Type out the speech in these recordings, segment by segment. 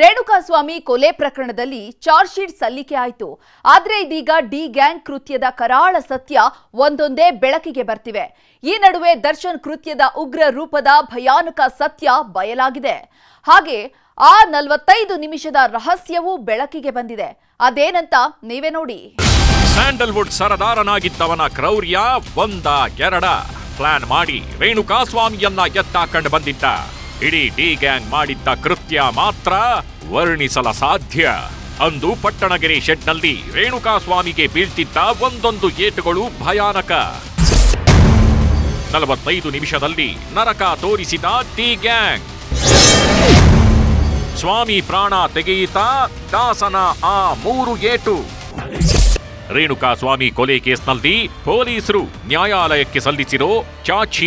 ರೇಣುಕಾಸ್ವಾಮಿ ಕೊಲೆ ಪ್ರಕರಣದಲ್ಲಿ charge sheet ಸಲ್ಲಿಕೆ ಆಯಿತು. ಆದರೆ ಇದೀಗ ಡಿ ಗ್ಯಾಂಗ್ ಕೃತ್ಯದ ಕರಾಳ ಸತ್ಯ ಒಂದೊಂದೇ ಬೆಳಕಿಗೆ ಬರ್ತಿವೆ. ಈ ನಡುವೆ ದರ್ಶನ್ ಕೃತ್ಯದ ಉಗ್ರ ರೂಪದ ಭಯಾನಕ ಸತ್ಯ ಬಯಲಾಗಿದೆ. ಹಾಗೆ ಆ ನಲವತ್ತೈದು ನಿಮಿಷದ ರಹಸ್ಯವೂ ಬೆಳಕಿಗೆ ಬಂದಿದೆ. ಅದೇನಂತ ನೀವೇ ನೋಡಿ. ಸ್ಯಾಂಡಲ್ವುಡ್ ಸರದಾರನಾಗಿದ್ದವನ ಕ್ರೌರ್ಯ ಒಂದ ಎರಡ ಪ್ಲಾನ್ ಮಾಡಿ ರೇಣುಕಾಸ್ವಾಮಿಯನ್ನ ಎತ್ತಾಕೊಂಡು ಬಂದಿದ್ದ. ಇಡೀ ಡಿ ಗ್ಯಾಂಗ್ ಮಾಡಿದ್ದ ಕೃತ್ಯ ಮಾತ್ರ ವರ್ಣಿಸಲ ಸಾಧ್ಯ. ಅಂದು ಪಟ್ಟಣಗೆರೆ ಶೆಡ್ನಲ್ಲಿ ರೇಣುಕಾಸ್ವಾಮಿಗೆ ಬೀಳ್ತಿದ್ದ ಒಂದೊಂದು ಏಟುಗಳು ಭಯಾನಕ. ನಲವತ್ತೈದು ನಿಮಿಷದಲ್ಲಿ ನರಕ ತೋರಿಸಿದ ಟಿ ಗ್ಯಾಂಗ್. ಸ್ವಾಮಿ ಪ್ರಾಣ ತೆಗೆಯಿತಾ ದಾಸನ ಆ ಮೂರು ಏಟು. ರೇಣುಕಾ ಸ್ವಾಮಿ ಕೊಲೆ ಕೇಸ್ನಲ್ಲಿ ಪೊಲೀಸರು ನ್ಯಾಯಾಲಯಕ್ಕೆ ಸಲ್ಲಿಸಿರೋ ಚಾರ್ಜ್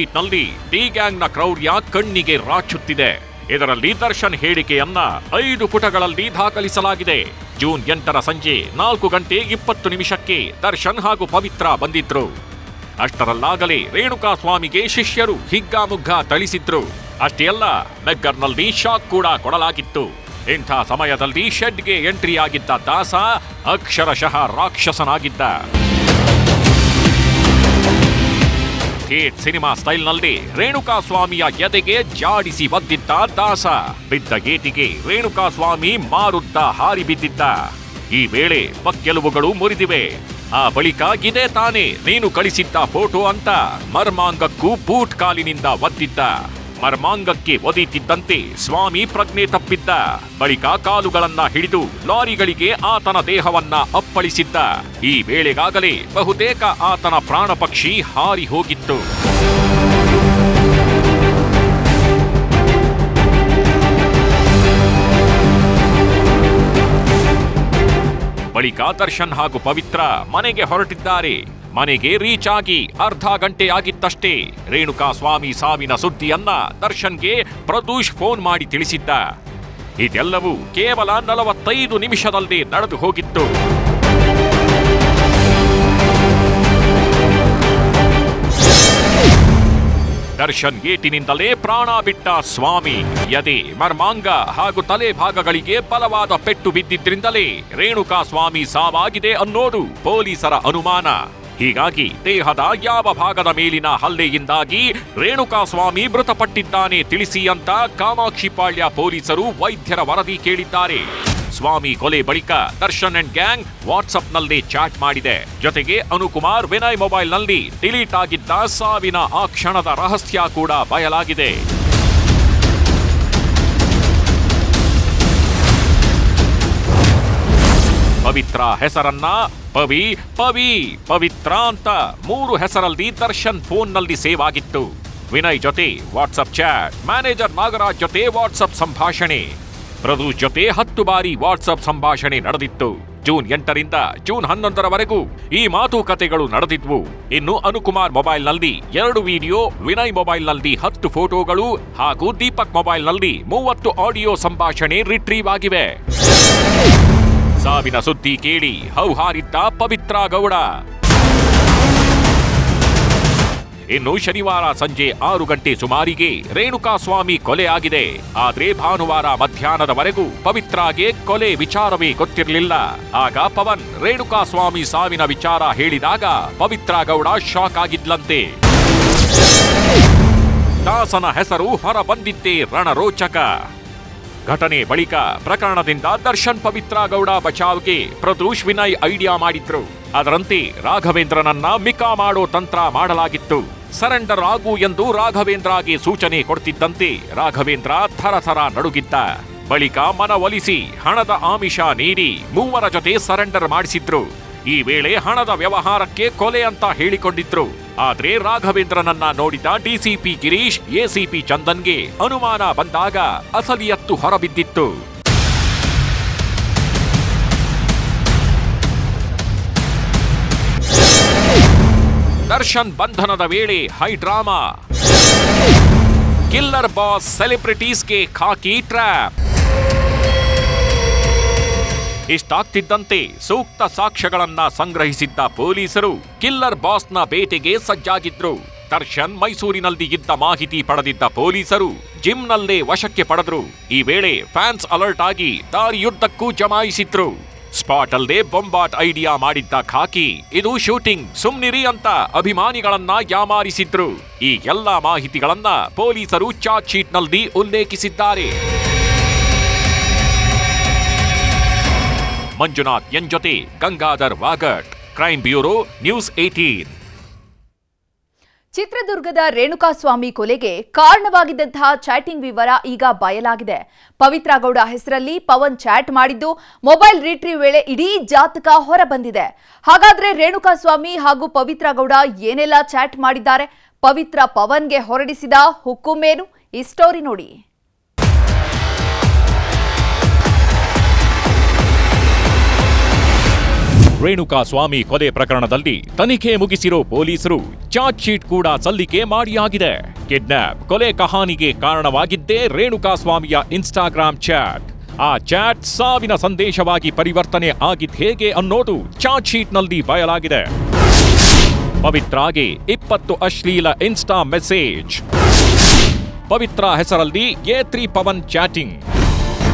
ಡಿ ಗ್ಯಾಂಗ್ನ ಕ್ರೌರ್ಯ ಕಣ್ಣಿಗೆ ರಾಚುತ್ತಿದೆ. ಇದರಲ್ಲಿ ದರ್ಶನ್ ಹೇಳಿಕೆಯನ್ನ ಐದು ಪುಟಗಳಲ್ಲಿ ದಾಖಲಿಸಲಾಗಿದೆ. ಜೂನ್ ಎಂಟರ ಸಂಜೆ ನಾಲ್ಕು ಗಂಟೆ ಇಪ್ಪತ್ತು ನಿಮಿಷಕ್ಕೆ ದರ್ಶನ್ ಹಾಗೂ ಪವಿತ್ರ ಬಂದಿದ್ರು. ಅಷ್ಟರಲ್ಲಾಗಲೇ ರೇಣುಕಾ ಸ್ವಾಮಿಗೆ ಶಿಷ್ಯರು ಹಿಗ್ಗಾಮುಗ್ಗಾ ತಳಿಸಿದ್ರು ಅಷ್ಟೇ ಅಲ್ಲ, ಮೆಗ್ಗರ್ನಲ್ಲಿ ಶಾಕ್ ಕೂಡ ಕೊಡಲಾಗಿತ್ತು. ಇಂಥ ಸಮಯದಲ್ಲಿ ಶೆಡ್ಗೆ ಎಂಟ್ರಿ ಆಗಿದ್ದ ದಾಸ ಅಕ್ಷರಶಃ ರಾಕ್ಷಸನಾಗಿದ್ದ. ಥೇಟ್ ಸಿನಿಮಾ ಸ್ಟೈಲ್ನಲ್ಲಿ ರೇಣುಕಾ ಸ್ವಾಮಿಯ ಎದೆಗೆ ಜಾಡಿಸಿ ಒದ್ದಿದ್ದ ದಾಸ. ಬಿದ್ದ ಗೇಟಿಗೆ ರೇಣುಕಾ ಸ್ವಾಮಿ ಮಾರುದ್ದ ಹಾರಿ ಬಿದ್ದಿದ್ದ. ಈ ವೇಳೆ ಪಕ್ಕೆಲುಬುಗಳು ಮುರಿದಿವೆ. ಆ ಬಳಿಕ ಇದೇ ತಾನೇ, ನೀನು ಕಳಿಸಿದ್ದ ಫೋಟೋ ಅಂತ ಮರ್ಮಾಂಗಕ್ಕೂ ಬೂಟ್ ಕಾಲಿನಿಂದ ಒದ್ದಿದ್ದ. ಮರ್ಮಾಂಗಕ್ಕೆ ಒದೀತಿದ್ದಂತೆ ಸ್ವಾಮಿ ಪ್ರಜ್ಞೆ ತಪ್ಪಿದ್ದ. ಬಳಿಕ ಕಾಲುಗಳನ್ನ ಹಿಡಿದು ಲಾರಿಗಳಿಗೆ ಆತನ ದೇಹವನ್ನ ಅಪ್ಪಳಿಸಿದ್ದ. ಈ ವೇಳೆಗಾಗಲೇ ಬಹುತೇಕ ಆತನ ಪ್ರಾಣ ಪಕ್ಷಿ ಹಾರಿ ಹೋಗಿತ್ತು. ಬಳಿಕ ದರ್ಶನ್ ಹಾಗೂ ಪವಿತ್ರ ಮನೆಗೆ ಹೊರಟಿದ್ದಾರೆ. ಮನೆಗೆ ರೀಚ್ ಆಗಿ ಅರ್ಧ ಗಂಟೆ ಆಗಿತ್ತಷ್ಟೇ. ರೇಣುಕಾ ಸ್ವಾಮಿ ಸಾವಿನ ಸುದ್ದಿಯನ್ನ ದರ್ಶನ್ಗೆ ಪ್ರದೂಷ್ ಫೋನ್ ಮಾಡಿ ತಿಳಿಸಿದ್ದ. ಇದೆಲ್ಲವೂ ಕೇವಲ ನಲವತ್ತೈದು ನಿಮಿಷದಲ್ಲಿ ನಡೆದು ಹೋಗಿತ್ತು. ದರ್ಶನ್ ಗೇಟಿನಿಂದಲೇ ಪ್ರಾಣ ಬಿಟ್ಟ ಸ್ವಾಮಿ. ಎದೆ ಮರ್ಮಾಂಗ ಹಾಗೂ ತಲೆ ಭಾಗಗಳಿಗೆ ಬಲವಾದ ಪೆಟ್ಟು ಬಿದ್ದಿದ್ರಿಂದಲೇ ರೇಣುಕಾ ಸ್ವಾಮಿ ಸಾವಾಗಿದೆ ಅನ್ನೋದು ಪೊಲೀಸರ ಅನುಮಾನ. ಹೀಗಾಗಿ ದೇಹದ ಯಾವ ಭಾಗದ ಮೇಲಿನ ಹಲ್ಲೆಯಿಂದಾಗಿ ರೇಣುಕಾ ಸ್ವಾಮಿ ಮೃತಪಟ್ಟಿದ್ದಾನೆ ತಿಳಿಸಿ ಅಂತ ಕಾಮಾಕ್ಷಿಪಾಳ್ಯ ಪೊಲೀಸರು ವೈದ್ಯರ ವರದಿ ಕೇಳಿದ್ದಾರೆ. ಸ್ವಾಮಿ ಕೊಲೆ ಬಳಿಕ ದರ್ಶನ್ ಅಂಡ್ ಗ್ಯಾಂಗ್ ವಾಟ್ಸ್ಆಪ್ನಲ್ಲಿ ಚಾಟ್ ಮಾಡಿದೆ. ಜೊತೆಗೆ ಅನುಕುಮಾರ್ ವಿನಯ್ ಮೊಬೈಲ್ನಲ್ಲಿ ಡಿಲೀಟ್ ಆಗಿದ್ದ ಸಾವಿನ ಆ ಕ್ಷಣದ ರಹಸ್ಯ ಕೂಡ ಬಯಲಾಗಿದೆ. ಪವಿತ್ರ ಹೆಸರನ್ನ ಪವಿ ಪವಿ ಪವಿತ್ರಾಂತ ಮೂರು ಹೆಸರಲ್ಲಿ ದರ್ಶನ್ ಫೋನ್ನಲ್ಲಿ ಸೇವ್ ಆಗಿತ್ತು. ವಿನಯ್ ಜೊತೆ ವಾಟ್ಸಪ್ ಚಾಟ್, ಮ್ಯಾನೇಜರ್ ನಾಗರಾಜ್ ಜೊತೆ ವಾಟ್ಸಪ್ ಸಂಭಾಷಣೆ. ಪ್ರದೂಷ್ ಜೊತೆ ಹತ್ತು ಬಾರಿ ವಾಟ್ಸಪ್ ಸಂಭಾಷಣೆ ನಡೆದಿತ್ತು. ಜೂನ್ ಎಂಟರಿಂದ ಜೂನ್ ಹನ್ನೊಂದರವರೆಗೂ ಈ ಮಾತುಕತೆಗಳು ನಡೆದಿದ್ವು. ಇನ್ನು ಅನುಕುಮಾರ್ ಮೊಬೈಲ್ನಲ್ಲಿ ಎರಡು ವಿಡಿಯೋ, ವಿನಯ್ ಮೊಬೈಲ್ನಲ್ಲಿ ಹತ್ತು ಫೋಟೋಗಳು ಹಾಗೂ ದೀಪಕ್ ಮೊಬೈಲ್ನಲ್ಲಿ ಮೂವತ್ತು ಆಡಿಯೋ ಸಂಭಾಷಣೆ ರಿಟ್ರೀವ್ ಆಗಿವೆ. ಸಾವಿನ ಸುದ್ದಿ ಕೇಳಿ ಹೌಹಾರಿದ್ದ ಪವಿತ್ರ ಗೌಡ. ಇನ್ನು ಶನಿವಾರ ಸಂಜೆ ಆರು ಗಂಟೆ ಸುಮಾರಿಗೆ ರೇಣುಕಾಸ್ವಾಮಿ ಕೊಲೆ ಆಗಿದೆ. ಆದ್ರೆ ಭಾನುವಾರ ಮಧ್ಯಾಹ್ನದವರೆಗೂ ಪವಿತ್ರಾಗೆ ಕೊಲೆ ವಿಚಾರವೇ ಗೊತ್ತಿರಲಿಲ್ಲ. ಆಗ ಪವನ್ ರೇಣುಕಾಸ್ವಾಮಿ ಸಾವಿನ ವಿಚಾರ ಹೇಳಿದಾಗ ಪವಿತ್ರ ಗೌಡ ಶಾಕ್ ಆಗಿದ್ಲಂತೆ. ದಾಸನ ಹೆಸರು ಹೊರಬಂದಿದ್ದೇ ರಣರೋಚಕ. ಘಟನೆ ಬಳಿಕ ಪ್ರಕರಣದಿಂದ ದರ್ಶನ್ ಪವಿತ್ರ ಗೌಡ ಬಚಾವ್ಗೆ ಪ್ರದೂಷ್ ವಿನಯ್ ಐಡಿಯಾ ಮಾಡಿದ್ರು. ಅದರಂತೆ ರಾಘವೇಂದ್ರನನ್ನ ಮಿಕಾ ಮಾಡೋ ತಂತ್ರ ಮಾಡಲಾಗಿತ್ತು. ಸರೆಂಡರ್ ಆಗು ಎಂದು ರಾಘವೇಂದ್ರಗೆ ಸೂಚನೆ ಕೊಡ್ತಿದ್ದಂತೆ ರಾಘವೇಂದ್ರ ಥರಥರ ನಡುಗಿದ್ದ. ಬಳಿಕ ಮನವೊಲಿಸಿ ಹಣದ ಆಮಿಷ ನೀಡಿ ಮೂವರ ಜೊತೆ ಸರೆಂಡರ್ ಮಾಡಿಸಿದ್ರು. ಈ ವೇಳೆ ಹಣದ ವ್ಯವಹಾರಕ್ಕೆ ಕೊಲೆ ಅಂತ ಹೇಳಿಕೊಂಡಿದ್ರು. ಆದ್ರೆ ರಾಘವೇಂದ್ರನನ್ನ ನೋಡಿದ ಡಿಸಿಪಿ ಗಿರೀಶ್ ಎಸಿಪಿ ಚಂದನ್ಗೆ ಅನುಮಾನ ಬಂದಾಗ ಅಸಲಿಯತ್ತು ಹೊರಬಿದ್ದಿತ್ತು. ದರ್ಶನ್ ಬಂಧನದ ವೇಳೆ ಹೈ ಡ್ರಾಮಾ. ಕಿಲ್ಲರ್ ಬಾಸ್ ಸೆಲೆಬ್ರಿಟೀಸ್ಗೆ ಖಾಕಿ ಟ್ರ್ಯಾಪ್. ಇಷ್ಟಾಗ್ತಿದ್ದಂತೆ ಸೂಕ್ತ ಸಾಕ್ಷ್ಯಗಳನ್ನ ಸಂಗ್ರಹಿಸಿದ್ದ ಪೊಲೀಸರು ಕಿಲ್ಲರ್ ಬಾಸ್ನ ಬೇಟೆಗೆ ಸಜ್ಜಾಗಿದ್ರು. ದರ್ಶನ್ ಮೈಸೂರಿನಲ್ಲಿ ಇದ್ದ ಮಾಹಿತಿ ಪಡೆದಿದ್ದ ಪೊಲೀಸರು ಜಿಮ್ನಲ್ಲೇ ವಶಕ್ಕೆ ಪಡೆದ್ರು. ಈ ವೇಳೆ ಫ್ಯಾನ್ಸ್ ಅಲರ್ಟ್ ಆಗಿ ದಾರಿಯುದ್ದಕ್ಕೂ ಜಮಾಯಿಸಿದ್ರು. ಸ್ಪಾಟ್ ಅಲ್ಲದೆ ಬೊಂಬಾಟ್ ಐಡಿಯಾ ಮಾಡಿದ್ದ ಖಾಕಿ, ಇದು ಶೂಟಿಂಗ್ ಸುಮ್ನಿರಿ ಅಂತ ಅಭಿಮಾನಿಗಳನ್ನ ಯಾಮಾರಿಸಿದ್ರು. ಈ ಎಲ್ಲಾ ಮಾಹಿತಿಗಳನ್ನ ಪೊಲೀಸರು ಚಾರ್ಜ್ ಶೀಟ್ನಲ್ಲಿ ಉಲ್ಲೇಖಿಸಿದ್ದಾರೆ. ಮಂಜುನಾಥ್ ಎನ್ ಜೊತೆ Gangadhar Vagat crime bureau, news eighteen ಚಿತ್ರದುರ್ಗದ ರೇಣುಕಾಸ್ವಾಮಿ ಕೊಲೆಗೆ ಕಾರಣವಾಗಿದ್ದಂತಹ ಚಾಟಿಂಗ್ ವಿವರ ಈಗ ಬಯಲಾಗಿದೆ. ಪವಿತ್ರ ಗೌಡ ಹೆಸರಲ್ಲಿ ಪವನ್ ಚಾಟ್ ಮಾಡಿದ್ದು, ಮೊಬೈಲ್ ರಿಟ್ರೀವ್ ವೇಳೆ ಇಡೀ ಜಾತಕ ಹೊರಬಂದಿದೆ. ಹಾಗಾದ್ರೆ ರೇಣುಕಾಸ್ವಾಮಿ ಹಾಗೂ ಪವಿತ್ರ ಗೌಡ ಏನೆಲ್ಲ ಚಾಟ್ ಮಾಡಿದ್ದಾರೆ? ಪವಿತ್ರ ಪವನ್ಗೆ ಹೊರಡಿಸಿದ ಹುಕ್ಕುಮೇನು? ಈ ಸ್ಟೋರಿ ನೋಡಿ. ರೇಣುಕಾ ಸ್ವಾಮಿ ಕೊಲೆ ಪ್ರಕರಣದಲ್ಲಿ ತನಿಖೆ ಮುಗಿಸಿರೋ ಪೊಲೀಸರು ಚಾರ್ಜ್ ಶೀಟ್ ಕೂಡ ಸಲ್ಲಿಕೆ ಮಾಡಿಯಾಗಿದೆ. ಕಿಡ್ನಾಪ್ ಕೊಲೆ ಕಹಾನಿಗೆ ಕಾರಣವಾಗಿದ್ದೇ ರೇಣುಕಾ ಸ್ವಾಮಿಯ ಇನ್ಸ್ಟಾಗ್ರಾಮ್ ಚಾಟ್. ಆ ಚಾಟ್ ಸಾವಿನ ಸಂದೇಶವಾಗಿ ಪರಿವರ್ತನೆ ಆಗಿದ್ ಹೇಗೆ ಅನ್ನೋದು ಚಾರ್ಜ್ ಶೀಟ್ನಲ್ಲಿ ಬಯಲಾಗಿದೆ. ಪವಿತ್ರಾಗೆ ಇಪ್ಪತ್ತು ಅಶ್ಲೀಲ ಇನ್ಸ್ಟಾ ಮೆಸೇಜ್. ಪವಿತ್ರ ಹೆಸರಲ್ಲಿ ಎ ತ್ರೀ ಪವನ್ ಚಾಟಿಂಗ್.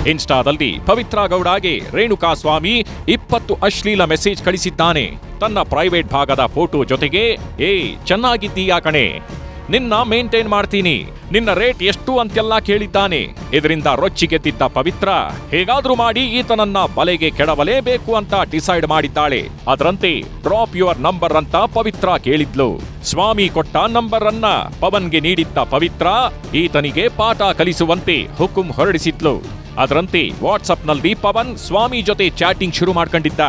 ಇನ್ಸ್ಟಾದಲ್ಲಿ ಪವಿತ್ರ ಗೌಡಗೆ ರೇಣುಕಾ ಸ್ವಾಮಿ ಇಪ್ಪತ್ತು ಅಶ್ಲೀಲ ಮೆಸೇಜ್ ಕಳಿಸಿದ್ದಾನೆ. ತನ್ನ ಪ್ರೈವೇಟ್ ಭಾಗದ ಫೋಟೋ ಜೊತೆಗೆ, ಏ, ಚೆನ್ನಾಗಿದ್ದೀಯಾ ಕಣೆ. ನಿನ್ನ ಮೇಂಟೈನ್ ಮಾಡ್ತೀನಿ. ನಿನ್ನ ರೇಟ್ ಎಷ್ಟು ಅಂತೆಲ್ಲ ಕೇಳಿದ್ದಾನೆ. ಇದರಿಂದ ರೊಚ್ಚಿಗೆದ್ದಿದ್ದ ಪವಿತ್ರ, ಹೇಗಾದ್ರೂ ಮಾಡಿ ಈತನನ್ನ ಬಲೆಗೆ ಕೆಡವಲೇಬೇಕು ಅಂತ ಡಿಸೈಡ್ ಮಾಡಿದ್ದಾಳೆ. ಅದರಂತೆ, ಡ್ರಾಪ್ ಯುವರ್ ನಂಬರ್ ಅಂತ ಪವಿತ್ರ ಕೇಳಿದ್ಲು. ಸ್ವಾಮಿ ಕೊಟ್ಟ ನಂಬರ್ ಅನ್ನ ಪವನ್ಗೆ ನೀಡಿದ್ದ ಪವಿತ್ರ, ಈತನಿಗೆ ಪಾಠ ಕಲಿಸುವಂತೆ ಹುಕುಂ ಹೊರಡಿಸಿದ್ಲು. ಅದರಂತೆ ವಾಟ್ಸಪ್ನಲ್ಲಿ ಪವನ್ ಸ್ವಾಮಿ ಜೊತೆ ಚಾಟಿಂಗ್ ಶುರು ಮಾಡ್ಕೊಂಡಿದ್ದ.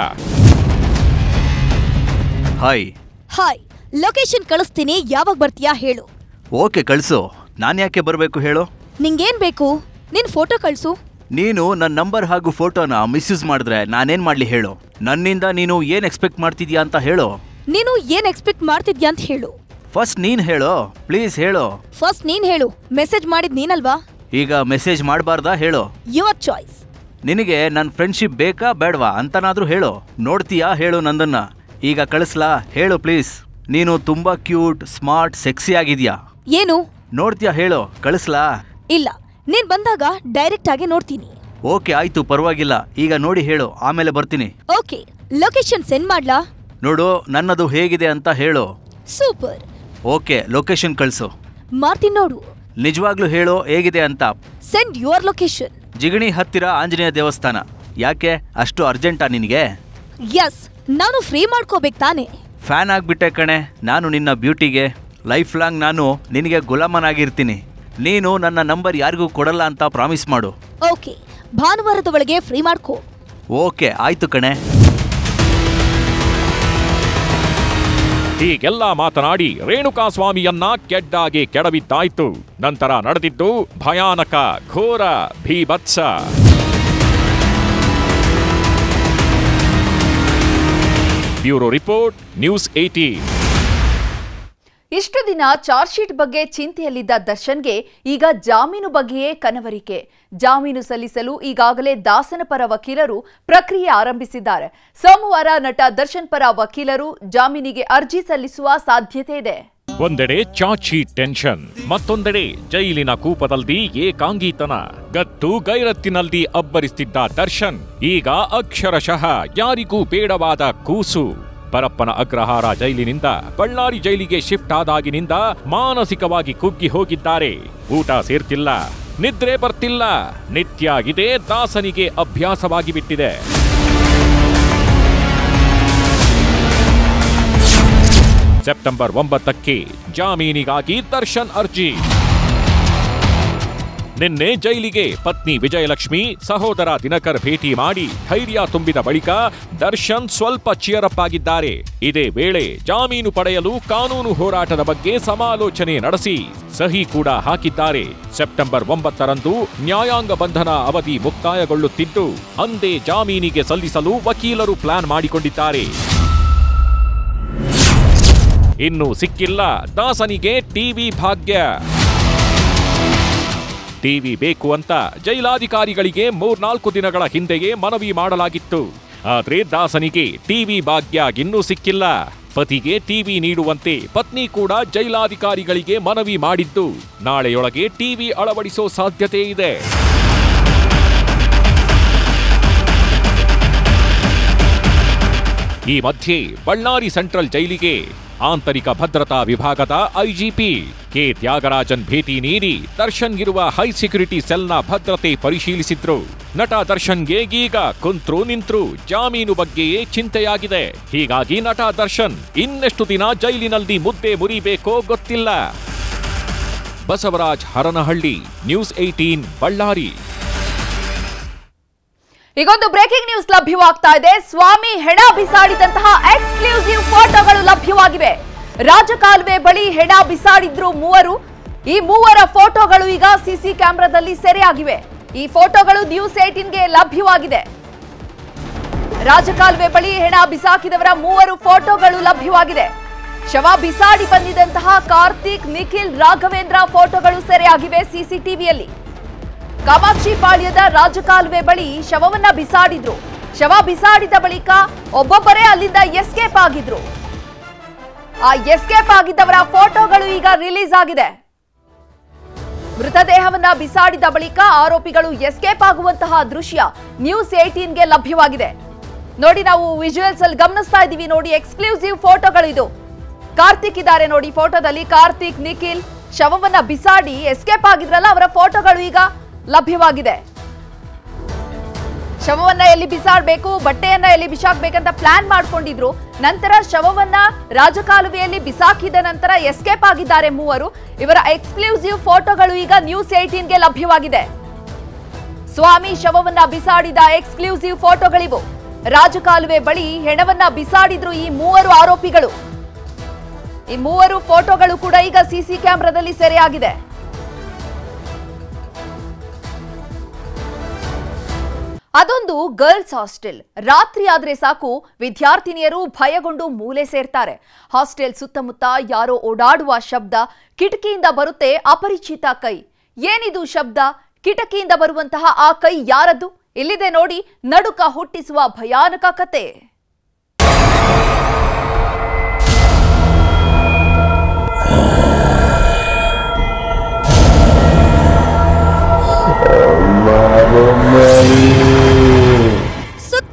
ಹಾಯ್ ಹಾಯ್ ಲೊಕೇಶನ್ ಕಳಿಸ್ತೀನಿ. ಯಾವಾಗ ಬರ್ತೀಯಾ ಹೇಳು. ಓಕೆ ಕಳಿಸು. ನಾನು ಯಾಕೆ ಬರಬೇಕು ಹೇಳು? ನಿಂಗೇನ್ ಬೇಕು? ನಿನ್ ಫೋಟೋ ಕಳಿಸು. ನೀನು ನನ್ನ ನಂಬರ್ ಹಾಗೂ ಫೋಟೋನ ಮಿಸ್ಯೂಸ್ ಮಾಡಿದ್ರೆ ನಾನೇನ್ ಮಾಡ್ಲಿ ಹೇಳು? ನನ್ನಿಂದ ನೀನು ಏನ್ ಎಕ್ಸ್ಪೆಕ್ಟ್ ಮಾಡ್ತಿದ್ಯಾ ಅಂತ ಹೇಳು. ನೀನು ಏನ್ ಎಕ್ಸ್ಪೆಕ್ಟ್ ಮಾಡ್ತಿದ್ಯಾ ಅಂತ ಹೇಳು. ಫಸ್ಟ್ ನೀನ್ ಹೇಳು. ಪ್ಲೀಸ್ ಹೇಳು. ಫಸ್ಟ್ ನೀನ್ ಹೇಳು. ಮೆಸೇಜ್ ಮಾಡಿದ್ ನೀನಲ್ವಾ? ಈಗ ಮೆಸೇಜ್ ಮಾಡಬಾರ್ದಾ ಹೇಳು. ಯುವರ್ ಚಾಯ್ಸ್ ನಿನಗೆ ನನ್ನ ಫ್ರೆಂಡ್ಶಿಪ್ ಬೇಕಾ ಬೇಡವಾ ಅಂತನಾದ್ರೂ ಹೇಳು. ನೋಡ್ತೀಯಾ ಹೇಳು ನಂದನ್ನ. ಈಗ ಕಳಿಸ್ಲಾ? ಹೇಳು ಪ್ಲೀಸ್ ನೀನು ತುಂಬಾ ಕ್ಯೂಟ್ ಸ್ಮಾರ್ಟ್ ಸೆಕ್ಸಿ ಆಗಿದ್ಯಾ? ಏನು? ನೋಡ್ತೀಯಾ ಹೇಳು. ಕಳಿಸ್ಲಾ? ಇಲ್ಲ. ನೀನ್ ಬಂದಾಗ ಡೈರೆಕ್ಟ್ ಆಗಿ ನೋಡ್ತೀನಿ. ಓಕೆ ಆಯ್ತು ಪರವಾಗಿಲ್ಲ. ಈಗ ನೋಡಿ ಹೇಳು ಆಮೇಲೆ ಬರ್ತೀನಿ. ಓಕೆ ಲೊಕೇಶನ್ ಸೆಂಡ್ ಮಾಡ್ಲಾ? ನೋಡು ನನ್ನದು ಹೇಗಿದೆ ಅಂತ ಹೇಳು. ಸೂಪರ್ ಓಕೆ ಲೊಕೇಶನ್ ಕಳಿಸು. ಮಾಡ್ತೀನಿ ನೋಡು. ನಿಜವಾಗ್ಲೂ ಹೇಳೋ ಹೇಗಿದೆ ಅಂತ. ಸೆಂಡ್ ಯುವರ್ ಲೊಕೇಶನ್ ಜಿಗಣಿ ಹತ್ತಿರ ಆಂಜನೇಯ ದೇವಸ್ಥಾನ. ಯಾಕೆ? ಅಷ್ಟು ಅರ್ಜೆಂಟಾ ನಿನಗೆ? ಎಸ್ ನಾನು ಫ್ರೀ ಮಾಡ್ಕೋಬೇಕು ತಾನೆ. ಫ್ಯಾನ್ ಆಗ್ಬಿಟ್ಟೆ ಕಣೆ ನಾನು ನಿನ್ನ ಬ್ಯೂಟಿಗೆ. ಲೈಫ್ ಲಾಂಗ್ ನಾನು ನಿನಗೆ ಗುಲಾಮನಾಗಿರ್ತೀನಿ. ನೀನು ನನ್ನ ನಂಬರ್ ಯಾರಿಗೂ ಕೊಡಲ್ಲ ಅಂತ ಪ್ರಾಮಿಸ್ ಮಾಡು. ಓಕೆ ಭಾನುವಾರದ ಒಳಗೆ ಫ್ರೀ ಮಾಡ್ಕೋ. ಓಕೆ ಆಯ್ತು ಕಣೆ. ಹೀಗೆಲ್ಲ ಮಾತನಾಡಿ ರೇಣುಕಾಸ್ವಾಮಿಯನ್ನ ಕೆಡ್ಡಾಗಿ ಕೆಡವಿದ್ದಾಯ್ತು. ನಂತರ ನಡೆದಿದ್ದು ಭಯಾನಕ ಘೋರ ಭೀಭತ್ಸ. ಬ್ಯೂರೋ ರಿಪೋರ್ಟ್ ನ್ಯೂಸ್ ಏಟೀನ್ ಇಷ್ಟು ದಿನ ಚಾರ್ಜ್ ಶೀಟ್ ಬಗ್ಗೆ ಚಿಂತೆಯಲ್ಲಿದ್ದ ದರ್ಶನ್ಗೆ ಈಗ ಜಾಮೀನು ಬಗ್ಗೆಯೇ ಕನವರಿಕೆ. ಜಾಮೀನು ಸಲ್ಲಿಸಲು ಈಗಾಗಲೇ ದಾಸನ ಪರ ವಕೀಲರು ಪ್ರಕ್ರಿಯೆ ಆರಂಭಿಸಿದ್ದಾರೆ. ಸೋಮವಾರ ನಟ ದರ್ಶನ್ ಪರ ವಕೀಲರು ಜಾಮೀನಿಗೆ ಅರ್ಜಿ ಸಲ್ಲಿಸುವ ಸಾಧ್ಯತೆ ಇದೆ. ಒಂದೆಡೆ ಚಾಚಿ ಟೆನ್ಷನ್, ಮತ್ತೊಂದೆಡೆ ಜೈಲಿನ ಕೂಪದಲ್ಲಿ ಏಕಾಂಗಿತನ, ಗತ್ತು ಗೈರತ್ತಿನಲ್ಲಿ ಅಬ್ಬರಿಸ್ತಿದ್ದ ದರ್ಶನ್, ಈಗ ಅಕ್ಷರಶಃ ಯಾರಿಗೂ ಬೇಡವಾದ ಕೂಸು. ಪರಪ್ಪನ ಅಗ್ರಹಾರ ಜೈಲಿನಿಂದ ಬಳ್ಳಾರಿ ಜೈಲಿಗೆ ಶಿಫ್ಟ್ ಆದಾಗಿನಿಂದ ಮಾನಸಿಕವಾಗಿ ಕುಗ್ಗಿ ಹೋಗಿದ್ದಾರೆ. ಊಟ ಸೇರ್ತಿಲ್ಲ, ನಿದ್ರೆ ಬರ್ತಿಲ್ಲ ನಿತ್ಯ ಇದೇ ದಾಸನಿಗೆ ಅಭ್ಯಾಸವಾಗಿ ಬಿಟ್ಟಿದೆ. ಸೆಪ್ಟೆಂಬರ್ ಒಂಬತ್ತಕ್ಕೆ ಜಾಮೀನಿಗಾಗಿ ದರ್ಶನ್ ಅರ್ಜಿ. ನಿನ್ನೆ ಜೈಲಿಗೆ ಪತ್ನಿ ವಿಜಯಲಕ್ಷ್ಮಿ ಸಹೋದರ ದಿನಕರ್ ಭೇಟಿ ಮಾಡಿ ಧೈರ್ಯ ತುಂಬಿದ ಬಳಿಕ ದರ್ಶನ್ ಸ್ವಲ್ಪ ಚಿಯರಪ್ ಆಗಿದ್ದಾರೆ. ಇದೇ ವೇಳೆ ಜಾಮೀನು ಪಡೆಯಲು ಕಾನೂನು ಹೋರಾಟದ ಬಗ್ಗೆ ಸಮಾಲೋಚನೆ ನಡೆಸಿ ಸಹಿ ಕೂಡ ಹಾಕಿದ್ದಾರೆ. ಸೆಪ್ಟೆಂಬರ್ ಒಂಬತ್ತರಂದು ನ್ಯಾಯಾಂಗ ಬಂಧನ ಅವಧಿ ಮುಕ್ತಾಯಗೊಳ್ಳುತ್ತಿದ್ದು, ಅಂದೇ ಜಾಮೀನಿಗೆ ಸಲ್ಲಿಸಲು ವಕೀಲರು ಪ್ಲಾನ್ ಮಾಡಿಕೊಂಡಿದ್ದಾರೆ. ಇನ್ನು ಸಿಕ್ಕಿಲ್ಲ, ದಾಸನಿಗೆ ಟಿವಿ ಭಾಗ್ಯ. ಟಿವಿ ಬೇಕು ಅಂತ ಜೈಲಾಧಿಕಾರಿಗಳಿಗೆ ಮೂರ್ನಾಲ್ಕು ದಿನಗಳ ಹಿಂದೆಯೇ ಮನವಿ ಮಾಡಲಾಗಿತ್ತು. ಆದರೆ ದಾಸನಿಗೆ ಟಿವಿ ಭಾಗ್ಯ ಇನ್ನೂ ಸಿಕ್ಕಿಲ್ಲ. ಪತಿಗೆ ಟಿವಿ ನೀಡುವಂತೆ ಪತ್ನಿ ಕೂಡ ಜೈಲಾಧಿಕಾರಿಗಳಿಗೆ ಮನವಿ ಮಾಡಿದ್ದು. ನಾಳೆಯೊಳಗೆ ಟಿವಿ ಅಳವಡಿಸೋ ಸಾಧ್ಯತೆ ಇದೆ. ಈ ಮಧ್ಯೆ ಬಳ್ಳಾರಿ ಸೆಂಟ್ರಲ್ ಜೈಲಿಗೆ ಆಂತರಿಕ ಭದ್ರತಾ ವಿಭಾಗದ ಐಜಿಪಿ ಕೆ ತ್ಯಾಗರಾಜನ್ ಭೇಟಿ ನೀಡಿ ದರ್ಶನ್ ಇರುವ ಹೈ ಸೆಕ್ಯುರಿಟಿ ಸೆಲ್ನ ಭದ್ರತೆ ಪರಿಶೀಲಿಸಿದ್ರು. ನಟ ದರ್ಶನ್ಗೆ ಈಗ ಕುಂತ್ರು ನಿಂತ್ರು ಜಾಮೀನು ಬಗ್ಗೆಯೇ ಚಿಂತೆಯಾಗಿದೆ. ಹೀಗಾಗಿ ನಟ ದರ್ಶನ್ ಇನ್ನೆಷ್ಟು ದಿನ ಜೈಲಿನಲ್ಲಿ ಮುದ್ದೆ ಮುರಿಬೇಕೋ ಗೊತ್ತಿಲ್ಲ. Basavaraj Haranahalli, news eighteen Ballari. ಈಗೊಂದು ಬ್ರೇಕಿಂಗ್ ನ್ಯೂಸ್ ಲಭ್ಯವಾಗ್ತಾ ಇದೆ. ಸ್ವಾಮಿ ಹೆಣ ಬಿಸಾಡಿದಂತಹ ಎಕ್ಸ್ಕ್ಲೂಸಿವ್ ಫೋಟೋಗಳು ಲಭ್ಯವಾಗಿವೆ. ರಾಜಕಾಲುವೆ ಬಳಿ ಹೆಣ ಬಿಸಾಡಿದ್ರು ಮೂವರು. ಈ ಮೂವರ ಫೋಟೋಗಳು ಈಗ ಸಿಸಿ ಕ್ಯಾಮೆರಾದಲ್ಲಿ ಸೆರೆಯಾಗಿವೆ. ಈ ಫೋಟೋಗಳು ನ್ಯೂಸ್ ಏಟೀನ್ಗೆ ಲಭ್ಯವಾಗಿದೆ. ರಾಜಕಾಲುವೆ ಬಳಿ ಹೆಣ ಬಿಸಾಕಿದವರ ಮೂವರು ಫೋಟೋಗಳು ಲಭ್ಯವಾಗಿದೆ. ಶವ ಬಿಸಾಡಿ ಬಂದಿದ್ದಂತಹ ಕಾರ್ತಿಕ್, ನಿಖಿಲ್, ರಾಘವೇಂದ್ರ ಫೋಟೋಗಳು ಸೆರೆಯಾಗಿವೆ ಸಿಸಿಟಿವಿಯಲ್ಲಿ ಕಾಮಾಕ್ಷಿ ಪಾಳ್ಯದ ರಾಜಕಾಲುವೆ ಬಳಿ ಶವವನ್ನ ಬಿಸಾಡಿದ್ರು. ಶವ ಬಿಸಾಡಿದ ಬಳಿಕ ಒಬ್ಬೊಬ್ಬರೇ ಅಲ್ಲಿಂದ ಎಸ್ಕೇಪ್ ಆಗಿದ್ರು. ಆ ಎಸ್ಕೇಪ್ ಆಗಿದ್ದವರ ಫೋಟೋಗಳು ಈಗ ರಿಲೀಸ್ ಆಗಿದೆ. ಮೃತದೇಹವನ್ನ ಬಿಸಾಡಿದ ಬಳಿಕ ಆರೋಪಿಗಳು ಎಸ್ಕೇಪ್ ಆಗುವಂತಹ ದೃಶ್ಯ ನ್ಯೂಸ್ ಏಟೀನ್ಗೆ ಲಭ್ಯವಾಗಿದೆ. ನೋಡಿ ನಾವು ವಿಜುವಲ್ಸ್ ಅಲ್ಲಿ ಗಮನಿಸ್ತಾ ಇದ್ದೀವಿ. ನೋಡಿ ಎಕ್ಸ್ಕ್ಲೂಸಿವ್ ಫೋಟೋಗಳು ಇದು. ಕಾರ್ತಿಕ್ ಇದ್ದಾರೆ ನೋಡಿ ಫೋಟೋದಲ್ಲಿ. ಕಾರ್ತಿಕ್, ನಿಖಿಲ್ ಶವವನ್ನ ಬಿಸಾಡಿ ಎಸ್ಕೇಪ್ ಆಗಿದ್ರಲ್ಲ, ಅವರ ಫೋಟೋಗಳು ಈಗ ಲಭ್ಯವಾಗಿದೆ. ಶವವನ್ನ ಎಲ್ಲಿ ಬಿಸಾಡ್ಬೇಕು, ಬಟ್ಟೆಯನ್ನ ಎಲ್ಲಿ ಬಿಸಾಕ್ಬೇಕಂತ ಪ್ಲಾನ್ ಮಾಡ್ಕೊಂಡಿದ್ರು. ನಂತರ ಶವವನ್ನ ರಾಜಕಾಲುವೆಯಲ್ಲಿ ಬಿಸಾಕಿದ ನಂತರ ಎಸ್ಕೇಪ್ ಆಗಿದ್ದಾರೆ ಮೂವರು. ಇವರ ಎಕ್ಸ್ಕ್ಲೂಸಿವ್ ಫೋಟೋಗಳು ಈಗ ನ್ಯೂಸ್ ಏಟೀನ್ಗೆ ಲಭ್ಯವಾಗಿದೆ. ಸ್ವಾಮಿ ಶವವನ್ನ ಬಿಸಾಡಿದ ಎಕ್ಸ್ಕ್ಲೂಸಿವ್ ಫೋಟೋಗಳಿವು ರಾಜಕಾಲುವೆ ಬಳಿ ಹೆಣವನ್ನ ಬಿಸಾಡಿದ್ರು ಈ ಮೂವರು ಆರೋಪಿಗಳು. ಈ ಮೂವರು ಫೋಟೋಗಳು ಕೂಡ ಈಗ ಸಿಸಿ ಕ್ಯಾಮೆರಾದಲ್ಲಿ ಸೆರೆಯಾಗಿದೆ. ಅದೊಂದು ಗರ್ಲ್ಸ್ ಹಾಸ್ಟೆಲ್. ರಾತ್ರಿ ಆದ್ರೆ ಸಾಕು, ವಿದ್ಯಾರ್ಥಿನಿಯರು ಭಯಗೊಂಡು ಮೂಲೆ ಸೇರ್ತಾರೆ. ಹಾಸ್ಟೆಲ್ ಸುತ್ತಮುತ್ತ ಯಾರೋ ಓಡಾಡುವ ಶಬ್ದ ಕಿಟಕಿಯಿಂದ ಬರುತ್ತೆ ಅಪರಿಚಿತ ಕೈ. ಏನಿದು ಶಬ್ದ? ಕಿಟಕಿಯಿಂದ ಬರುವಂತಹ ಆ ಕೈ ಯಾರದ್ದು? ಇಲ್ಲಿದೆ ನೋಡಿ, ನಡುಕ ಹುಟ್ಟಿಸುವ ಭಯಾನಕ ಕತೆ.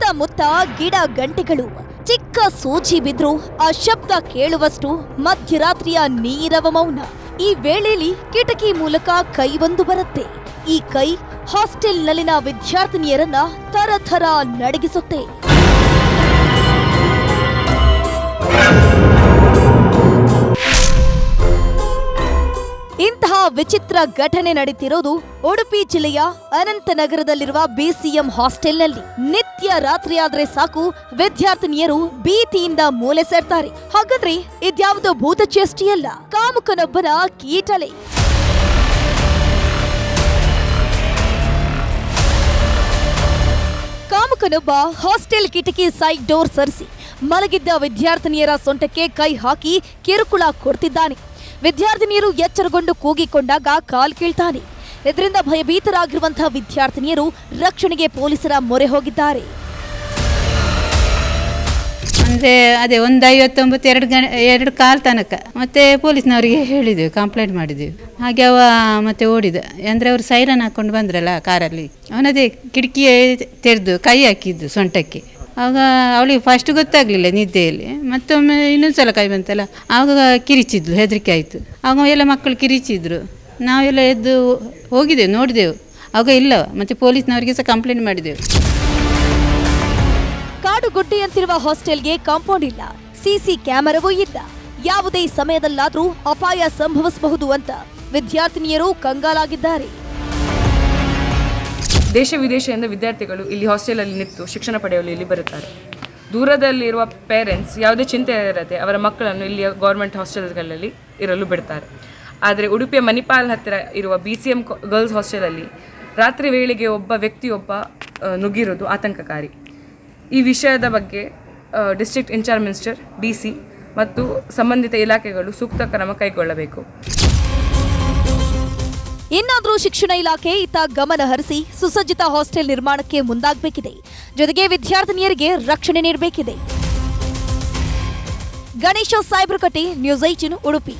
ಸುತ್ತಮುತ್ತ ಗಿಡ ಗಂಟೆಗಳು. ಚಿಕ್ಕ ಸೂಜಿ ಬಿದ್ರು, ಆ ಶಬ್ದ ಕೇಳುವಷ್ಟು ಮಧ್ಯರಾತ್ರಿಯ ನೀರವ ಮೌನ. ಈ ವೇಳೆಯಲ್ಲಿ ಕಿಟಕಿ ಮೂಲಕ ಕೈ ಬಂದು ಬರುತ್ತೆ. ಈ ಕೈ ಹಾಸ್ಟೆಲ್ನಲ್ಲಿನ ವಿದ್ಯಾರ್ಥಿನಿಯರನ್ನ ತರಥರ ನಡಗಿಸುತ್ತೆ. ಇಂತಹ ವಿಚಿತ್ರ ಘಟನೆ ನಡೀತಿರೋದು ಉಡುಪಿ ಜಿಲ್ಲೆಯ ಅನಂತನಗರದಲ್ಲಿರುವ ಬಿಸಿಎಂ ಹಾಸ್ಟೆಲ್ನಲ್ಲಿ. ನಿತ್ಯ ರಾತ್ರಿಯಾದ್ರೆ ಸಾಕು, ವಿದ್ಯಾರ್ಥಿನಿಯರು ಭೀತಿಯಿಂದ ಮೂಲೆ ಸೇರ್ತಾರೆ. ಹಾಗಾದ್ರೆ ಇದ್ಯಾವುದೋ ಭೂತಚೇಷ್ಟಿಯಲ್ಲ, ಕಾಮುಕನೊಬ್ಬನ ಕೀಟಲೆ. ಕಾಮುಕನೊಬ್ಬ ಹಾಸ್ಟೆಲ್ ಕಿಟಕಿ ಸೈಡ್ ಡೋರ್ ಸರಿಸಿ, ಮಲಗಿದ್ದ ವಿದ್ಯಾರ್ಥಿನಿಯರ ಸೊಂಟಕ್ಕೆ ಕೈ ಹಾಕಿ ಕಿರುಕುಳ ಕೊಡ್ತಿದ್ದಾನೆ. ವಿದ್ಯಾರ್ಥಿನಿಯರು ಎಚ್ಚರಗೊಂಡು ಕೂಗಿಕೊಂಡಾಗ ಕಾಲ್ ಕೀಳ್ತಾನೆ. ಇದರಿಂದ ಭಯಭೀತರಾಗಿರುವಂತಹ ವಿದ್ಯಾರ್ಥಿನಿಯರು ರಕ್ಷಣೆಗೆ ಪೊಲೀಸರ ಮೊರೆ ಹೋಗಿದ್ದಾರೆ. ಅಂದರೆ ಅದೇ ಒಂದು ಐವತ್ತೊಂಬತ್ತು ಎರಡು ಗಂಟೆ ಎರಡು ಕಾಲ್ ತನಕ ಮತ್ತೆ ಪೊಲೀಸ್ನವರಿಗೆ ಹೇಳಿದೆವು ಕಂಪ್ಲೇಂಟ್ ಮಾಡಿದೆವು. ಹಾಗೆ ಅವ ಮತ್ತೆ ಓಡಿದ. ಅಂದರೆ ಅವರು ಸೈರನ್ ಹಾಕೊಂಡು ಬಂದ್ರಲ್ಲ ಕಾರಲ್ಲಿ. ಅವನದೇ ಕಿಟಕಿ ತೆರೆದು ಕೈ ಹಾಕಿದ್ದು ಸೊಂಟಕ್ಕೆ. ಆಗ ಅವಳಿಗೆ ಫಸ್ಟ್ ಗೊತ್ತಾಗಲಿಲ್ಲ ನಿದ್ದೆಯಲ್ಲಿ. ಮತ್ತೊಮ್ಮೆ ಇನ್ನೊಂದು ಸಲ ಕೈ ಬಂತಲ್ಲ, ಆಗ ಕಿರಿಚಿದ್ಲು ಹೆದರಿಕೆ ಆಯಿತು. ಆಗ ಎಲ್ಲ ಮಕ್ಕಳು ಕಿರಿಚಿದ್ರು. ನಾವೆಲ್ಲ ಎದ್ದು ಹೋಗಿದ್ದೆವು, ನೋಡಿದೆವು. ಆಗ ಇಲ್ಲ, ಮತ್ತು ಪೊಲೀಸ್ನವರಿಗೆ ಸಹ ಕಂಪ್ಲೇಂಟ್ ಮಾಡಿದೆವು. ಕಾಡುಗುಡ್ಡೆಯಂತಿರುವ ಹಾಸ್ಟೆಲ್ಗೆ ಕಾಂಪೌಂಡ್ ಇಲ್ಲ ಸಿಸಿ ಕ್ಯಾಮೆರಾವೂ ಇಲ್ಲ. ಯಾವುದೇ ಸಮಯದಲ್ಲಾದರೂ ಅಪಾಯ ಸಂಭವಿಸಬಹುದು ಅಂತ ವಿದ್ಯಾರ್ಥಿನಿಯರು ಕಂಗಾಲಾಗಿದ್ದಾರೆ. ದೇಶ ವಿದೇಶದಿಂದ ವಿದ್ಯಾರ್ಥಿಗಳು ಇಲ್ಲಿ ಹಾಸ್ಟೆಲಲ್ಲಿ ನಿಂತು ಶಿಕ್ಷಣ ಪಡೆಯಲು ಇಲ್ಲಿ ಬರುತ್ತಾರೆ. ದೂರದಲ್ಲಿರುವ ಪೇರೆಂಟ್ಸ್ ಯಾವುದೇ ಚಿಂತೆ ಇರದೆ ಅವರ ಮಕ್ಕಳನ್ನು ಇಲ್ಲಿಯ ಗೌರ್ಮೆಂಟ್ ಹಾಸ್ಟೆಲ್ಗಳಲ್ಲಿ ಇರಲು ಬಿಡ್ತಾರೆ. ಆದರೆ ಉಡುಪಿಯ ಮಣಿಪಾಲ್ ಹತ್ತಿರ ಇರುವ ಬಿ ಸಿ ಎಂ ಗರ್ಲ್ಸ್ ಹಾಸ್ಟೆಲಲ್ಲಿ ರಾತ್ರಿ ವೇಳೆಗೆ ಒಬ್ಬ ವ್ಯಕ್ತಿಯೊಬ್ಬ ನುಗ್ಗಿರುವುದು ಆತಂಕಕಾರಿ. ಈ ವಿಷಯದ ಬಗ್ಗೆ district in charge minister D C ಮತ್ತು ಸಂಬಂಧಿತ ಇಲಾಖೆಗಳು ಸೂಕ್ತ ಕ್ರಮ ಕೈಗೊಳ್ಳಬೇಕು. ಇನ್ನಾದ್ರೂ ಶಿಕ್ಷಣ ಇಲಾಖೆ ಇತ್ತ ಗಮನ ಹರಿಸಿ ಸುಸಜ್ಜಿತ ಹಾಸ್ಟೆಲ್ ನಿರ್ಮಾಣಕ್ಕೆ ಮುಂದಾಗಬೇಕಿದೆ. ಜೊತೆಗೆ ವಿದ್ಯಾರ್ಥಿನಿಯರಿಗೆ ರಕ್ಷಣೆ ನೀಡಬೇಕಿದೆ. Ganesha Saibrakatti news eighteen Udupi.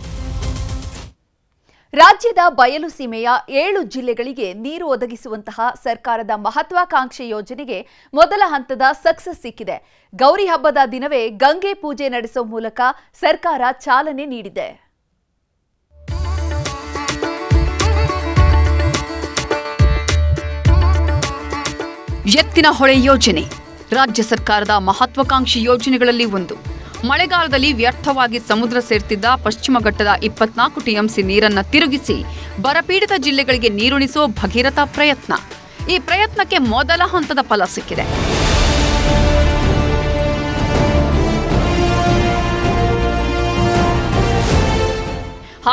ರಾಜ್ಯದ ಬಯಲು ಸೀಮೆಯ ಏಳು ಜಿಲ್ಲೆಗಳಿಗೆ ನೀರು ಒದಗಿಸುವಂತಹ ಸರ್ಕಾರದ ಮಹತ್ವಾಕಾಂಕ್ಷೆ ಯೋಜನೆಗೆ ಮೊದಲ ಹಂತದ ಸಕ್ಸಸ್ ಸಿಕ್ಕಿದೆ. ಗೌರಿ ಹಬ್ಬದ ದಿನವೇ ಗಂಗೆ ಪೂಜೆ ನಡೆಸುವ ಮೂಲಕ ಸರ್ಕಾರ ಚಾಲನೆ ನೀಡಿದೆ. ಎತ್ತಿನ ಹೊಳೆ ಯೋಜನೆ. ರಾಜ್ಯ ಸರ್ಕಾರದ ಮಹತ್ವಾಕಾಂಕ್ಷಿ ಯೋಜನೆಗಳಲ್ಲಿ ಒಂದು. ಮಳೆಗಾಲದಲ್ಲಿ ವ್ಯರ್ಥವಾಗಿ ಸಮುದ್ರ ಸೇರ್ತಿದ್ದ ಪಶ್ಚಿಮ ಘಟ್ಟದ ಇಪ್ಪತ್ನಾಲ್ಕು ಟಿಎಂಸಿ ನೀರನ್ನು ತಿರುಗಿಸಿ ಬರಪೀಡಿತ ಜಿಲ್ಲೆಗಳಿಗೆ ನೀರುಣಿಸೋ ಭಗೀರಥ ಪ್ರಯತ್ನ. ಈ ಪ್ರಯತ್ನಕ್ಕೆ ಮೊದಲ ಹಂತದ ಫಲ ಸಿಕ್ಕಿದೆ.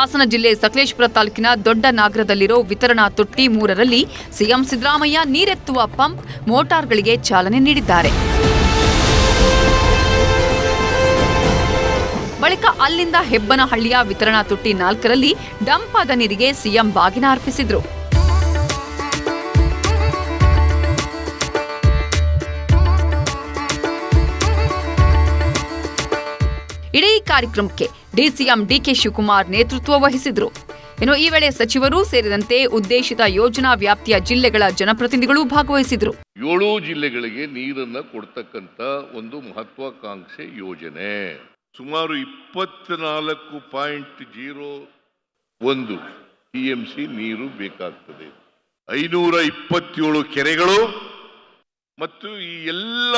ಹಾಸನ ಜಿಲ್ಲೆ ಸಕಲೇಶಪುರ ತಾಲೂಕಿನ ದೊಡ್ಡ ನಾಗರದಲ್ಲಿರೋ ವಿತರಣಾ ತೊಟ್ಟಿ ಮೂರರಲ್ಲಿ ಸಿಎಂ ಸಿದ್ದರಾಮಯ್ಯ ನೀರೆತ್ತುವ ಪಂಪ್ ಮೋಟಾರ್ಗಳಿಗೆ ಚಾಲನೆ ನೀಡಿದ್ದಾರೆ. ಬಳಿಕ ಅಲ್ಲಿಂದ ಹೆಬ್ಬನಹಳ್ಳಿಯ ವಿತರಣಾ ತೊಟ್ಟಿ ನಾಲ್ಕರಲ್ಲಿ ಡಂಪ್ ಆದ ನೀರಿಗೆ ಸಿಎಂ ಬಾಗಿನ ಅರ್ಪಿಸಿದ್ರು. ಇಡೀ ಕಾರ್ಯಕ್ರಮಕ್ಕೆ ಡಿಸಿಎಂ ಡಿಕೆ ಶಿವಕುಮಾರ್ ನೇತೃತ್ವ ವಹಿಸಿದರು. ಇನ್ನು ಈ ವೇಳೆ ಸಚಿವರು ಸೇರಿದಂತೆ ಉದ್ದೇಶಿತ ಯೋಜನಾ ವ್ಯಾಪ್ತಿಯ ಜಿಲ್ಲೆಗಳ ಜನಪ್ರತಿನಿಧಿಗಳು ಭಾಗವಹಿಸಿದರು. ಏಳು ಜಿಲ್ಲೆಗಳಿಗೆ ನೀರನ್ನ ಕೊಡ್ತಕ್ಕಂತ ಒಂದು ಮಹತ್ವಾಕಾಂಕ್ಷೆ ಯೋಜನೆ. ಸುಮಾರು ಇಪ್ಪತ್ನಾಲ್ಕು ಪಾಯಿಂಟ್ ಜೀರೋ ಒಂದು ಟಿ ಎಂ ಸಿ ನೀರು ಬೇಕಾಗ್ತದೆ. ಐನೂರ ಇಪ್ಪತ್ತೇಳು ಕೆರೆಗಳು ಮತ್ತು ಈ ಎಲ್ಲ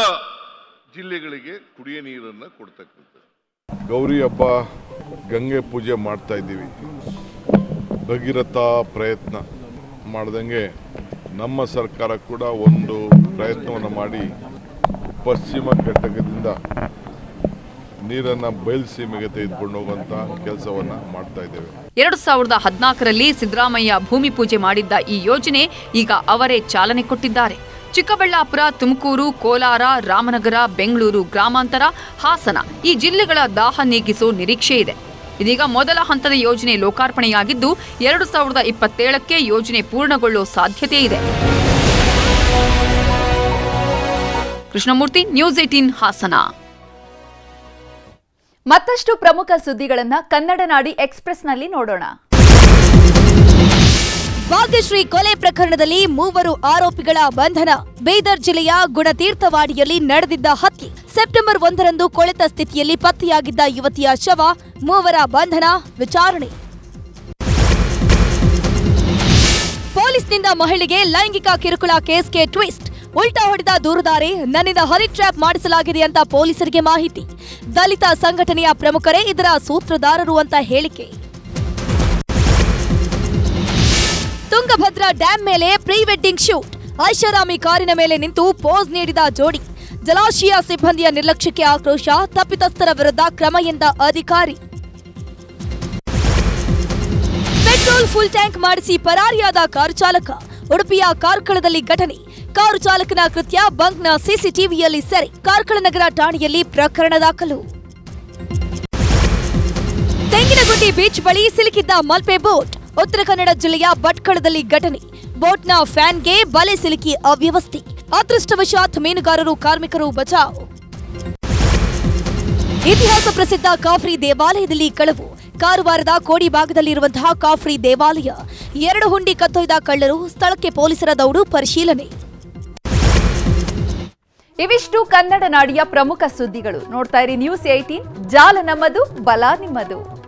ಜಿಲ್ಲೆಗಳಿಗೆ ಕುಡಿಯ ನೀರನ್ನ ಕೊಡ್ತಕ್ಕಂಥದ್ದು. ಗೌರಿ ಹಬ್ಬ ಗಂಗೆ ಪೂಜೆ ಮಾಡ್ತಾ ಇದ್ದೀವಿ. ಭಗೀರಥ ಪ್ರಯತ್ನ ಮಾಡ್ದಂಗೆ ನಮ್ಮ ಸರ್ಕಾರ ಕೂಡ ಒಂದು ಪ್ರಯತ್ನವನ್ನು ಮಾಡಿ ಪಶ್ಚಿಮ ಘಟಕದಿಂದ ನೀರನ್ನು ಬಯಲುಸೀಮೆಗೆ ತೆಗೆದುಕೊಂಡು ಹೋಗುವಂತ ಕೆಲಸವನ್ನ ಮಾಡ್ತಾ ಇದ್ದೇವೆ. ಎರಡು ಸಾವಿರದ ಹದಿನಾಲ್ಕರಲ್ಲಿ ಸಿದ್ದರಾಮಯ್ಯ ಭೂಮಿ ಪೂಜೆ ಮಾಡಿದ್ದ ಈ ಯೋಜನೆ ಈಗ ಅವರೇ ಚಾಲನೆ ಕೊಟ್ಟಿದ್ದಾರೆ. ಚಿಕ್ಕಬಳ್ಳಾಪುರ, ತುಮಕೂರು, ಕೋಲಾರ, ರಾಮನಗರ, ಬೆಂಗಳೂರು ಗ್ರಾಮಾಂತರ, ಹಾಸನ ಈ ಜಿಲ್ಲೆಗಳ ದಾಹ ನೀಗಿಸೋ ನಿರೀಕ್ಷೆ ಇದೆ. ಇದೀಗ ಮೊದಲ ಹಂತದ ಯೋಜನೆ ಲೋಕಾರ್ಪಣೆಯಾಗಿದ್ದು, ಎರಡು ಸಾವಿರದ ಇಪ್ಪತ್ತೇಳಕ್ಕೆ ಯೋಜನೆ ಪೂರ್ಣಗೊಳ್ಳೋ ಸಾಧ್ಯತೆ ಇದೆ. Krishnamurthy, news eighteen, Hassan. ಮತ್ತಷ್ಟು ಪ್ರಮುಖ ಸುದ್ದಿಗಳನ್ನು ಕನ್ನಡ ನಾಡಿ ಎಕ್ಸ್ಪ್ರೆಸ್ನಲ್ಲಿ ನೋಡೋಣ. ಭಾಗ್ಯಶ್ರೀ ಕೊಲೆ ಪ್ರಕರಣದಲ್ಲಿ ಮೂವರು ಆರೋಪಿಗಳ ಬಂಧನ. ಬೀದರ್ ಜಿಲ್ಲೆಯ ಗುಣತೀರ್ಥವಾಡಿಯಲ್ಲಿ ನಡೆದಿದ್ದ ಹತ್ಯೆ. ಸೆಪ್ಟೆಂಬರ್ ಒಂದರಂದು ಕೊಳೆತ ಸ್ಥಿತಿಯಲ್ಲಿ ಪತ್ತೆಯಾಗಿದ್ದ ಯುವತಿಯ ಶವ ಮೂವರ ಬಂಧನ ವಿಚಾರಣೆ. ಪೊಲೀಸ್ನಿಂದ ಮಹಿಳೆಗೆ ಲೈಂಗಿಕ ಕಿರುಕುಳ ಕೇಸ್ಗೆ ಟ್ವಿಸ್ಟ್. ಉಲ್ಟಾ ಹೊಡೆದ ದೂರುದಾರಿ, ನನ್ನಿಂದ ಹರಿ ಟ್ರ್ಯಾಪ್ ಮಾಡಿಸಲಾಗಿದೆ ಅಂತ ಪೊಲೀಸರಿಗೆ ಮಾಹಿತಿ. ದಲಿತ ಸಂಘಟನೆಯ ಪ್ರಮುಖರೇ ಇದರ ಸೂತ್ರಧಾರರು ಅಂತ ಹೇಳಿಕೆ. ತುಂಗಭದ್ರಾ ಡ್ಯಾಂ ಮೇಲೆ ಪ್ರೀ ವೆಡ್ಡಿಂಗ್ ಶೂಟ್. ಐಷಾರಾಮಿ ಕಾರಿನ ಮೇಲೆ ನಿಂತು ಪೋಸ್ ನೀಡಿದ ಜೋಡಿ. ಜಲಾಶಯ ಸಿಬ್ಬಂದಿಯ ನಿರ್ಲಕ್ಷ್ಯಕ್ಕೆ ಆಕ್ರೋಶ, ತಪ್ಪಿತಸ್ಥರ ವಿರುದ್ಧ ಕ್ರಮ ಎಂದ ಅಧಿಕಾರಿ. ಪೆಟ್ರೋಲ್ ಫುಲ್ ಟ್ಯಾಂಕ್ ಮಾಡಿಸಿ ಪರಾರಿಯಾದ ಕಾರು ಚಾಲಕ. ಉಡುಪಿಯ ಕಾರ್ಕಳದಲ್ಲಿ ಘಟನೆ. ಕಾರು ಚಾಲಕನ ಕೃತ್ಯ, ಬಂಕ್ನ ಸಿಸಿಟಿವಿಯಲ್ಲಿ ಸೆರೆ. ಕಾರ್ಕಳ ನಗರ ಠಾಣೆಯಲ್ಲಿ ಪ್ರಕರಣ ದಾಖಲು. ತೆಂಗಿನಗುಂಡಿ ಬೀಚ್ ಬಳಿ ಸಿಲುಕಿದ್ದ ಮಲ್ಪೆ ಬೋಟ್. ಉತ್ತರ ಕನ್ನಡ ಜಿಲ್ಲೆಯ ಭಟ್ಕಳದಲ್ಲಿ ಘಟನೆ. ಬೋಟ್ನ ಫ್ಯಾನ್ಗೆ ಬಲೆ ಸಿಲುಕಿ ಅವ್ಯವಸ್ಥೆ. ಅದೃಷ್ಟವಶಾತ್ ಮೀನುಗಾರರು, ಕಾರ್ಮಿಕರು ಬಚಾವ್. ಇತಿಹಾಸ ಪ್ರಸಿದ್ಧ ಕಾಫ್ರಿ ದೇವಾಲಯದಲ್ಲಿ ಕಳವು. ಕಾರವಾರದ ಕೋಡಿ ಭಾಗದಲ್ಲಿರುವಂತಹ ಕಾಫ್ರಿ ದೇವಾಲಯ. ಎರಡು ಹುಂಡಿ ಕತ್ತೊಯ್ದ ಕಳ್ಳರು, ಸ್ಥಳಕ್ಕೆ ಪೊಲೀಸರ ದೌಡು ಪರಿಶೀಲನೆ. ಇವಿಷ್ಟು ಕನ್ನಡ ನಾಡಿಯ ಪ್ರಮುಖ ಸುದ್ದಿಗಳು. ನೋಡ್ತಾ ಇರಿ ನ್ಯೂಸ್ ಏಟೀನ್ ಜಾಲ ನಮ್ಮದು, ಬಲ ನಿಮ್ಮದು.